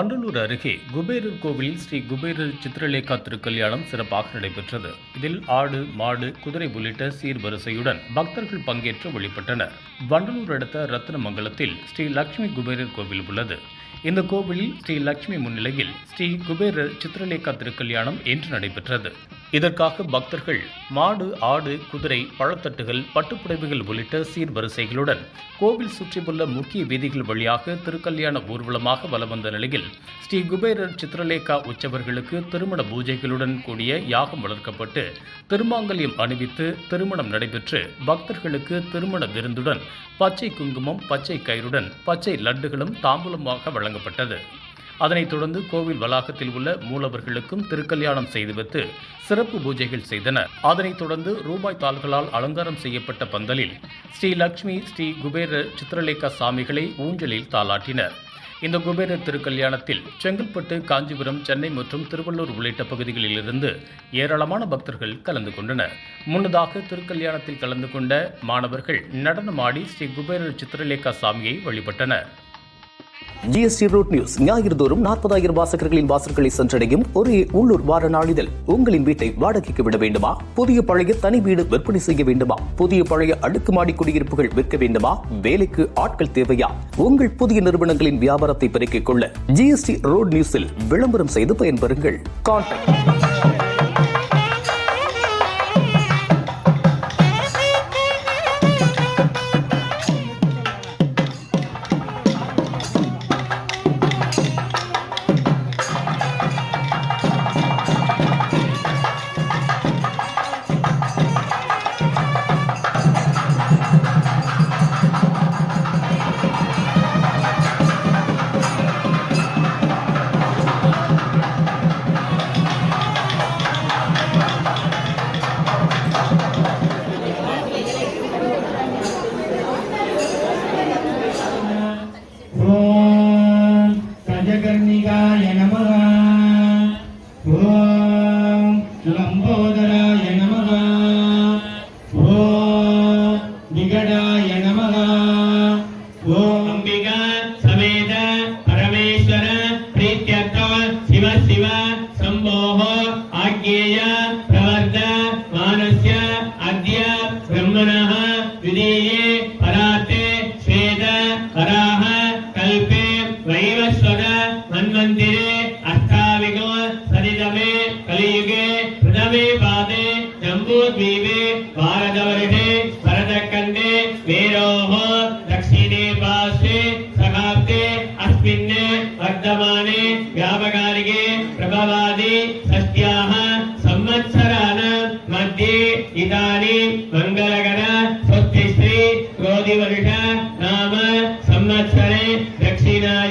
வண்டலூர் அருகே குபேரர் கோவிலில் ஸ்ரீ குபேரர் சித்திரலேகா திருக்கல்யாணம் சிறப்பாக நடைபெற்றது. இதில் ஆடு மாடு குதிரை உள்ளிட்ட சீர்வரிசையுடன் பக்தர்கள் பங்கேற்று வழிபட்டனர். வண்டலூர் அடுத்த ரத்தினமங்கலத்தில் ஸ்ரீ லட்சுமி குபேரர் கோவில் உள்ளது. இந்த கோவிலில் ஸ்ரீ லட்சுமி முன்னிலையில் ஸ்ரீ குபேர சித்திரலேகா திருக்கல்யாணம் இன்று நடைபெற்றது. இதற்காக பக்தர்கள் மாடு ஆடு குதிரை பழத்தட்டுகள் பட்டுப்புடவைகள் உள்ளிட்ட சீர்வரிசைகளுடன் கோவில் சுற்றியுள்ள முக்கிய வீதிகள் வழியாக திருக்கல்யாண ஊர்வலமாக வலம் வந்த நிலையில் ஸ்ரீ குபேரர் சித்திரலேகா உற்சவர்களுக்கு திருமண பூஜைகளுடன் கூடிய யாகம் வளர்க்கப்பட்டு திருமாங்கல்யம் அணிவித்து திருமணம் நடைபெற்று பக்தர்களுக்கு திருமண விருந்துடன் பச்சை குங்குமம் பச்சை கயிறுடன் பச்சை லட்டுகளும் தாம்பூலமாக வழங்கப்பட்டது. அதனைத் தொடர்ந்து கோவில் வளாகத்தில் உள்ள மூலவர்களுக்கும் திருக்கல்யாணம் செய்து வைத்து சிறப்பு பூஜைகள் செய்தனர். அதனைத் தொடர்ந்து ரூபாய் தாள்களால் அலங்காரம் செய்யப்பட்ட பந்தலில் ஸ்ரீ லக்ஷ்மி ஸ்ரீ குபேர சித்திரலேகா சாமிகளை ஊஞ்சலில் தாளாட்டினர். இந்த குபேர திருக்கல்யாணத்தில் செங்கல்பட்டு காஞ்சிபுரம் சென்னை மற்றும் திருவள்ளூர் உள்ளிட்ட பகுதிகளிலிருந்து ஏராளமான பக்தர்கள் கலந்து கொண்டனர். முன்னதாக திருக்கல்யாணத்தில் கலந்து கொண்ட மாணவர்கள் நடனமாடி ஸ்ரீ குபேரர் சித்திரலேகா சாமியை வழிபட்டனர். ஜிஎஸ்டி ரூட் நியூஸ் ஞாயிறு தோறும் நாற்பதாயிரம் வாசகர்களின் வாசல்களை சென்றடையும் ஒரே உள்ளூர் வார நாளிதழ். உங்களின் வீட்டை வாடகைக்கு விட வேண்டுமா? புதிய பழைய தனி வீடு விற்பனை செய்ய வேண்டுமா? புதிய பழைய அடுக்குமாடி குடியிருப்புகள் விற்க வேண்டுமா? வேலைக்கு ஆட்கள் தேவையா? உங்கள் புதிய நிறுவனங்களின் வியாபாரத்தை பெருக்கிக் கொள்ள ஜிஎஸ்டி ரோட் நியூஸில் விளம்பரம் செய்து பயன்பெறுங்கள். கான்டாக்ட் ലംബോ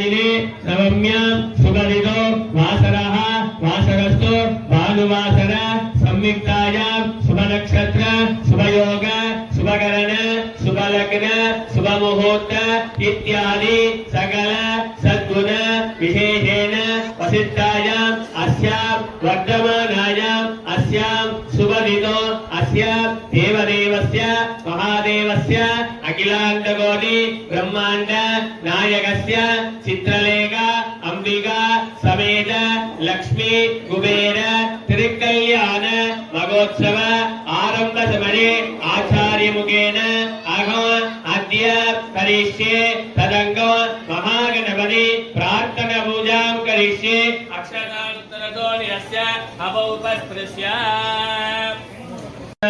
దినే రమ్య సుగదితో వాసర వాసరస్తో భానువాసర సంయుక్తాయ శుభనక్షత్ర శుభయోగ శుభకరణ శుభలగ్న శుభముహూర్త ఇత్యాది సకల సద్గుణ విశేషేణ వసిద్ధాయాం అస్యాం వర్ధమానాయాం అస్యాం శుభదితో అస్య దేవదేవస్య మహాదేవస్య అఖిలాండకోటి బ్రహ్మాండ నాయకస్య ಕುಬೇರ ತಿರುಕಲ್ಯಾಣ ಮಹೋತ್ಸವ ಆರಂಭ ಸಮನೆ ಆಚಾರ್ಯ ಮುಖೇನ ಅಹಂ ಅದ್ಯ ಕರಿಷ್ಯೆ ತದಂಗ ಮಹಾಗಣಪತಿ ಪ್ರಾರ್ಥನಾ ಪೂಜಾಂ ಕರಿಷ್ಯೆ ಅಕ್ಷತಾಂತರದೋ ಯಸ್ಯ ಅವೋಪಸ್ಪೃಶ್ಯ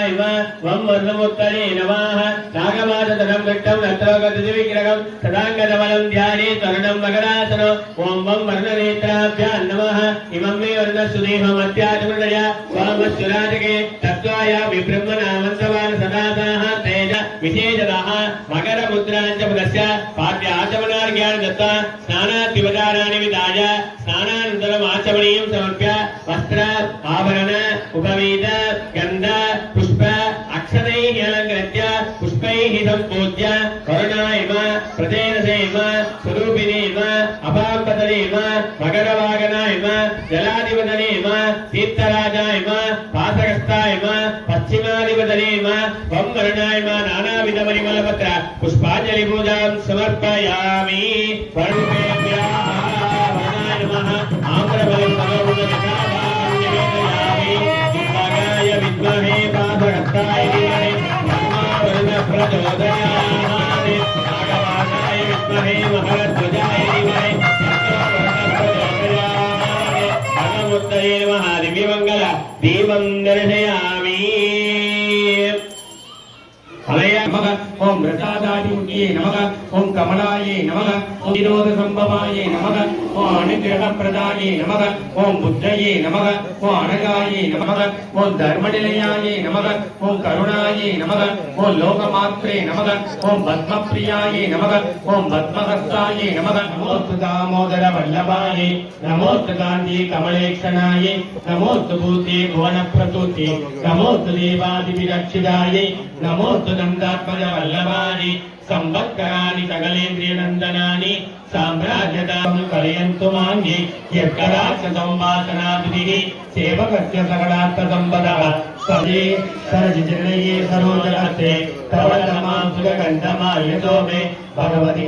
ಇವ వం ವರ್ಣಮುತ್ತರೇ ನಮಃ ರಾಘವ ఘట్టం రత్నోగతికిరకం సదాంగతమలం ధ్యానే స్వర్ణం మకరాసనం ఓం వం వర్ణనేత్రాభ్యాం నమః. ఇమం మే వర్ణసుదీహమత్యాచమృణయ. వామస్సురాజకే తత్వాయ విబ్రహ్మనామంతవాన్ సదాసాః తేజ విదాయ స్నానానంతరం సమర్ప్య. వస్త్ర ఆభరణ మగధవాగన ఇమ జలాధిపతని ఇమ తీర్థరాజ ఇమ పాతకస్థ ఇమ పశ్చిమాధిపతని ఇమ వంవరుణ ఇమ నానావిధ పరిమళపత్ర పుష్పాంజలి పూజాం సమర్పయామి ఆంధ్రపరి విద్మహే పాతకస్థాయ அதே நமக ஓம் பிரசாதாதி உண்ணியே நமக ஓம் கமலாயே நமக ஓம் விரோத சம்பவாயே நமக ஓம் அனுகிரக பிரதாயே நமக ஓம் புத்தையே நமக ஓம் அனகாயே நமக ஓம் தர்மநிலையாயே நமக ஓம் கருணாயே நமக ஓம் லோகமாத்ரே நமக ஓம் பத்மபிரியாயே நமக ஓம் பத்மஹஸ்தாயே நமக நமோஸ்து தாமோதர வல்லபாயே நமோஸ்து காந்தி கமலேஷனாயே நமோஸ்து பூத்தே புவனப்பிரதூத்தே நமோஸ்து தேவாதிபிரட்சிதாயே நமோஸ்து நந்தாத்ம పద్మజవల్లభాని సంవత్సరాని సగలేంద్రియనందనాని సామ్రాజ్యతాను కలయంతు మాన్ని యక్షరాక్ష సంవాసనాభిధి సేవకస్య సకడార్థ సంపద సజే సరోజరస్తే గంధమాయతో మే భగవతి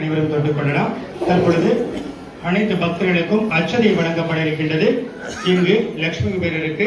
அனைவரும் தொட்டுக் கொள்ளலாம். தற்பொழுது அனைத்து பக்தர்களுக்கும் அச்சதை வழங்கப்பட இருக்கின்றது. இங்கு லட்சுமி பேரருக்கு